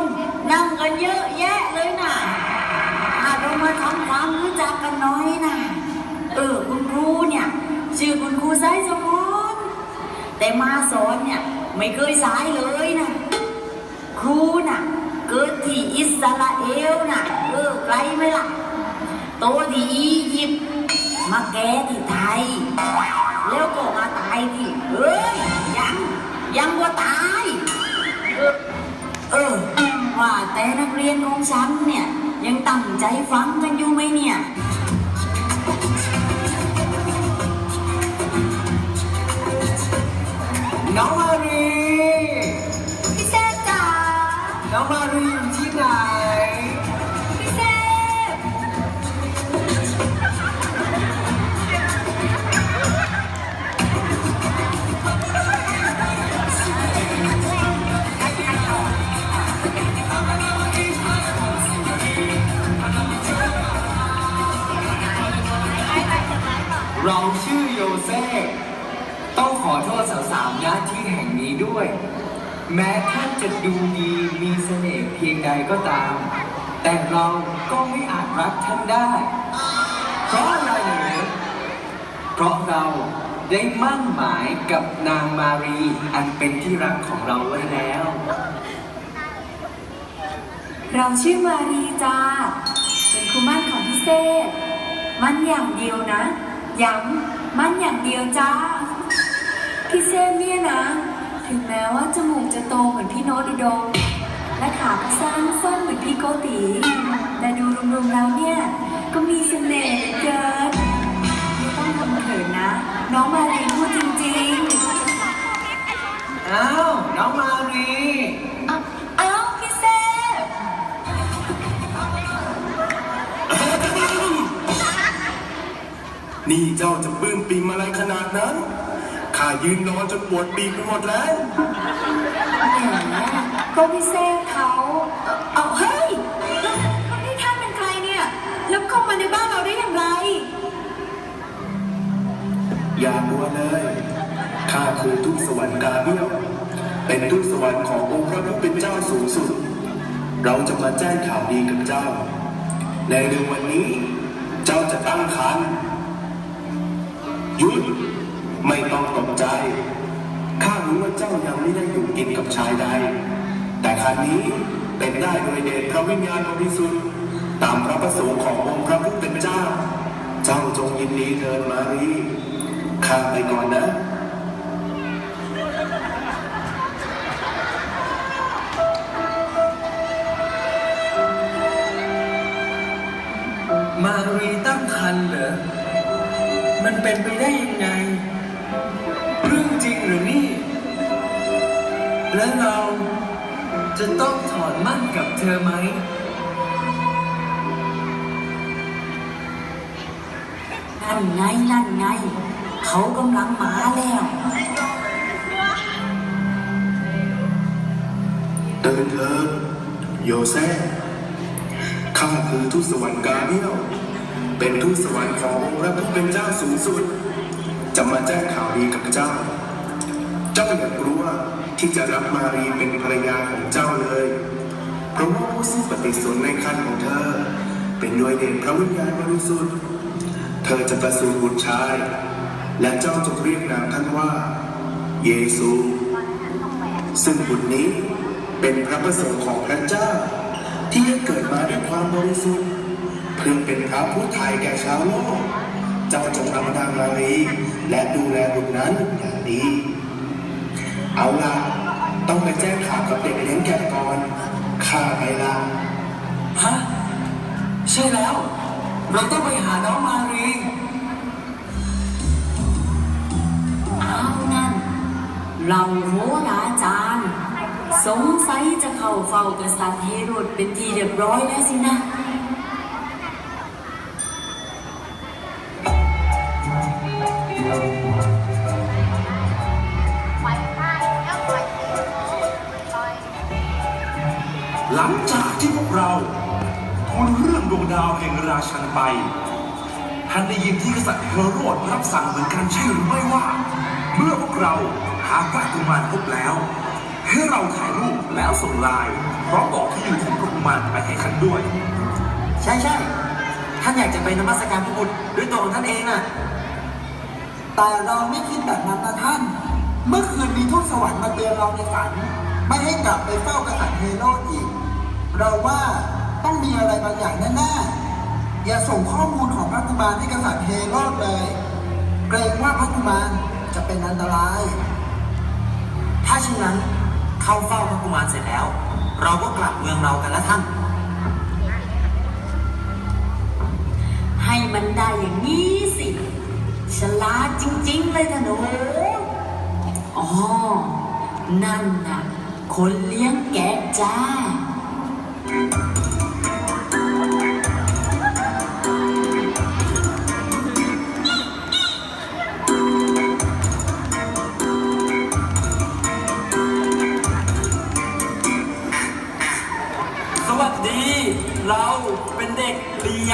นนั่งกันเยอะแยะเลยนะอาจเรามาทำความรู้จักกันน้อยนะเออคุณครูเนี่ย ชื่อคุณครูสายสมนแต่มาสอนเนี่ยไม่เคยสายเลยนะครูน่ะ เกิดที่อิสราเอลน่ะเออไกลไหมล่ะ โตที่อียิปต์มาแก่ที่ไทย แล้วก็มาตายที่เฮ้ยยังยังว่าตาย เออ ว่าแต่นักเรียนของฉันเนี่ย ยังตั้งใจฟังกันอยู่ไหมเนี่ย ท่านจะดูดีมีเสน่ห์เพียงใดก็ตาม แต่เราก็ไม่อาจรักท่านได้ เพราะอะไรเหรอเพราะเราได้มั่นหมายกับนางมารีอันเป็นที่รักของเราไว้แล้ว เราชื่อมารีจ้า เป็นครูมั่นของพี่เซษมั่นอย่างเดียวนะ ย้ำมั่นอย่างเดียวจ้า พี่เซษเนี่ยนะ ถึงแม้ว่าจมูกจะโตเหมือนพี่โนดิโดมและขาก็สั้นสั้นเหมือนพี่โกตี แต่ดูรวมๆแล้วเนี่ย ก็มีเสน่ห์เหลือเกิน ยืนรอจนปวดปีกไปหมดแล้ว แหมก็พี่เซฟเขาเอาเฮ้ยแล้วแล้วนี่ท่านเป็นใครเนี่ย แล้วเข้ามาในบ้านเราได้อย่างไร อย่ามัวเลยข้าคือทูตสวรรค์กาเบียวเป็นทูตสวรรค์ขององค์พระผู้เป็นเจ้าสูงสุด เราจะมาแจ้งข่าวดีกับเจ้า ในเรื่องวันนี้ เจ้าจะตั้งครรภ์หยุด ไม่ต้องตกใจ ข้ารู้ว่าเจ้ายังไม่ได้อยู่กินกับชายใด แต่ครั้นี้เป็นได้โดยเดชพระวิญญาณบริสุทธิ์ตามพระประสงค์ขององค์พระผู้เป็นเจ้า เจ้าจงยินดีเถิดมารีข้าไปก่อนนะมารีตั้งครรภ์เหรอ มันเป็นไปได้ยัง และเราจะต้องถอนมั่นกับเธอไหม นั่นไง นั่นไง เขากำลังมาแล้ว เดินเถิดโยเซฟข้าคือทูตสวรรค์กาเบียวเป็นทูตสวรรค์ขององค์พระผู้เป็นเจ้าสูงสุด จะมาแจ้งข่าวดีกับเจ้า เจ้าอย่ากลัว ที่จะรับมารีเป็นภรรยาของเจ้าเลย เพราะว่าผู้ซึ่งปฏิสนในคันของเธอ เป็นโดยเดชพระวิญญาณบริสุทธิ์ เธอจะประสูติบุตรชาย และเจ้าจงเรียกนามท่านว่า เยซู ซึ่งบุตรนี้เป็นพระประสงค์ของพระเจ้า ที่ให้เกิดมาด้วยความบริสุทธิ์เพื่อเป็นพระผู้ไทยแก่ชาวโลก เจ้าจงรับนางมารีและดูแลบุตรนั้นอย่างดี เอาล่ะต้องไปแจ้งข่าวกับเด็กเลี้ยงแกะก่อนข้าไปละฮะใช่แล้ว เราต้องไปหาน้องมารีเอานั่น เราโหราจารย์ สงสัยจะเข้าเฝ้ากษัตริย์เฮโรดเป็นทีเรียบร้อยแล้วสินะ รื่องาวแห่งราชันไปท่านได้ยินที่กษัตริย์เฮโรดรับสั่งเหมือนกันใช่หรือไม่ว่า เมื่อพวกเราหาพระกุมารพบแล้ว ให้เราถ่ายรูปแล้วส่งไลน์พร้อมบอกที่อยู่ของพระกุมารไปให้ท่านด้วย ใช่ใช่ท่านอยากจะไปนมัสการพระบุตรด้วยตัวของท่านเองน่ะแต่เราไม่คิดแบบนั้นนะท่าน เมื่อคืนมีทูตสวรรค์มาเตือนเราในฝัน ไม่ให้กลับไปเฝ้ากษัตริย์เฮโรดอีก เราว่า ต้องมีอะไรบางอย่างแน่ๆ อย่าส่งข้อมูลของพระกุมารให้กษัตริย์เฮโรดเลย เกรงว่าพระกุมารจะเป็นอันตราย ถ้าเช่นนั้นเข้าเฝ้าพระกุมารเสร็จแล้ว เราก็กลับเมืองเรากันแล้วท่าน ให้มันได้อย่างนี้สิ ฉลาดจริง ๆ เลยนะหนูอ๋อ นั่นน่ะ คนเลี้ยงแกะจ้า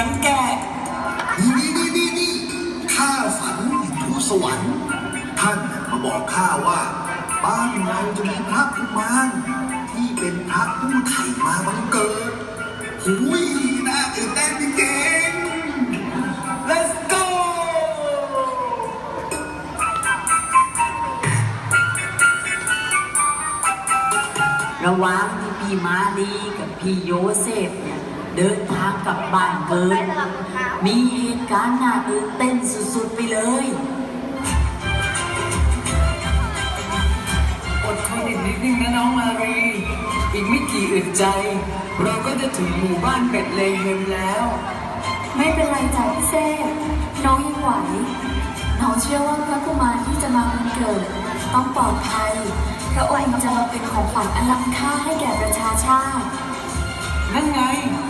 เลี้ยงแกะนี่นี่นี่นี่ข้าฝันเห็นทูตสวรรค์ ท่านมาบอกข้าว่า บ้านเราจะมีพระกุมารที่เป็นพระผู้ไถ่มาบังเกิดหุยน่าตื่นเต้นจริงๆ Let's go ระหว่างที่พี่มาลีกับพี่โยเซฟเนี่ย เดินทางกลับบ้านเกิด มีเหตุการณ์น่าตื่นเต้นสุดๆไปเลยอดทนอีกนิดนึงนะน้องมารี อีกไม่กี่อึดใจ เราก็จะถึงหมู่บ้านเป็ดเลเฮมแล้ว ไม่เป็นไรจ้ะพี่เซ่น้องยังไหวน้องเชื่อว่าพระกุมารที่จะมาวันเกิด ต้องปลอดภัยพระองค์จะมาเป็นของขวัญอันล้ำค่าให้แก่ประชาชาตินั่นไงใกล้จะถึ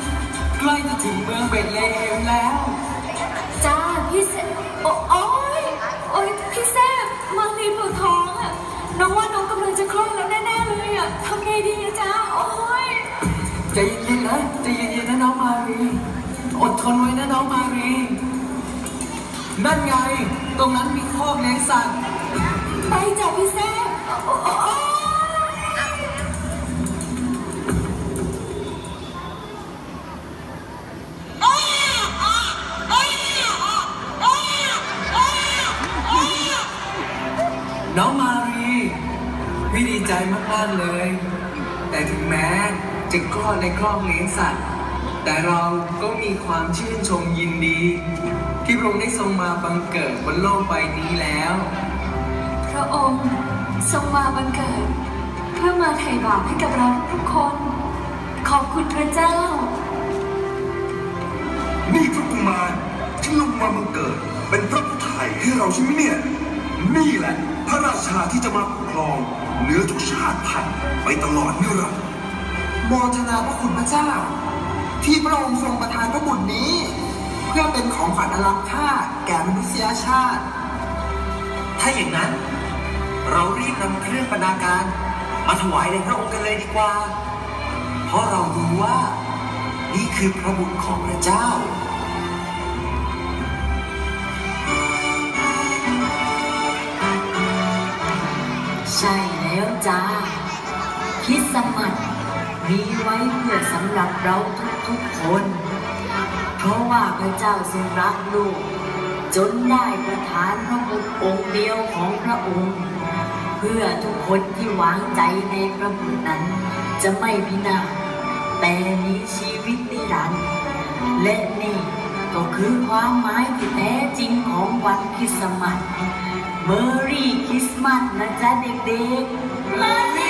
งเมืองเบตเลเฮมแล้ว จ้าพี่เซ่โอโอ๊ยโอ๊ยพี่เซ่มารีปวดท้องอะน้องว่าน้องกำลังจะคลอดแล้วแน่ๆเลยอะทำไงดีอะจ้าโอ๊ยใจเย็นๆนะใจเย็นๆนะน้องมารีอดทนไว้นะน้องมารีนั่นไง ตรงนั้นมีคอกเลี้ยงสัตว์ไปจ้ะพี่เซ่โอ๊ยโอ๊ย น้องมารีพี่ดีใจมากๆเลย แต่ถึงแม้จะคลอดในครอบเลี้ยงสัตว์ แต่เราก็มีความชื่นชมยินดี ที่พระองค์ได้ทรงมาบังเกิดบนโลกใบนี้แล้ว พระองค์ทรงมาบังเกิด เพื่อมาไถ่บาปให้กับเราทุกคน ขอบคุณพระเจ้า นี่พระกุมารที่ลงมาบังเกิด เป็นพระผู้ไถ่ให้เราใช่ไหมเนี่ย นี่แหละ พระราชาที่จะมาปกครองเหนือทุกชาติพันธุ์ไปตลอดนิรันดร์โมทนาพระคุณพระเจ้า ที่พระองค์ทรงประทานพระบุตรนี้ เพื่อเป็นของขวัญอันล้ำค่าแก่มนุษยชาติ ถ้าอย่างนั้น เรารีบนำเครื่องบรรณาการ มาถวายในพระองค์กันเลยดีกว่า เพราะเรารู้ว่า นี่คือพระบุตรของพระเจ้า ใช่แล้วจ้า คิดสมัตมีไว้เพื่อสำหรับเราทุกๆคน เพราะว่าพระเจ้าทรงรักลูก จนได้ประทานพระบุตรองค์เดียวของพระองค์ เพื่อทุกคนที่วางใจในพระบุตรนั้น จะไม่พินาศแต่มีชีวิตนิรันดร์และนี่ก็คือความหมายที่แท้จริงของวันคริสต์มาส เมอรี่คริสต์มาสนะจ๊ะเด็กๆ